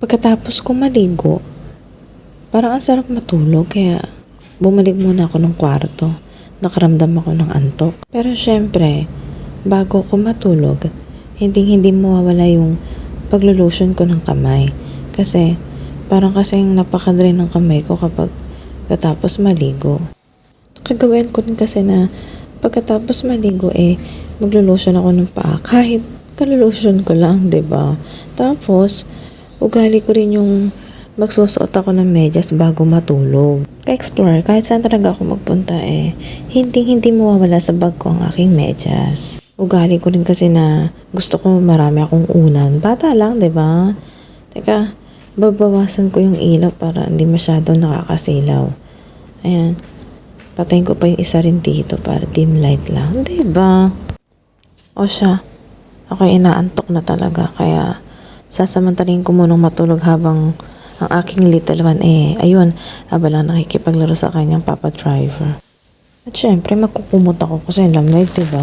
Pagkatapos ko maligo, parang ang sarap matulog kaya bumalik muna ako ng kwarto. Nakaramdam ako ng antok. Pero syempre, bago ko matulog, hindi hindi mawawala yung paglulution ko ng kamay. Kasi parang kasing napakadrain ng kamay ko kapag katapos maligo. Kagawin ko din kasi na pagkatapos maligo eh, maglulution ako ng paa kahit kalulution ko lang, 'di ba? Tapos, ugali ko rin yung magsusuot ako ng medyas bago matulog. Ka-explore, kahit saan talaga ako magpunta eh, hindi hindi mawawala sa bag ko ang aking medyas. Ugali ko rin kasi na gusto ko marami akong unan. Bata lang, ba? Teka, babawasan ko yung ilaw para hindi masyado nakakasilaw. Ayan. Patayin ko pa yung isa rin dito para dim light lang. Ba? O siya, ako inaantok na talaga. Kaya sasamantalin ko munang matulog habang ang aking little one eh, ayun, abala nakikipaglaro sa kanyang papa driver. At syempre, magkukumot ako kasi lamig, di ba?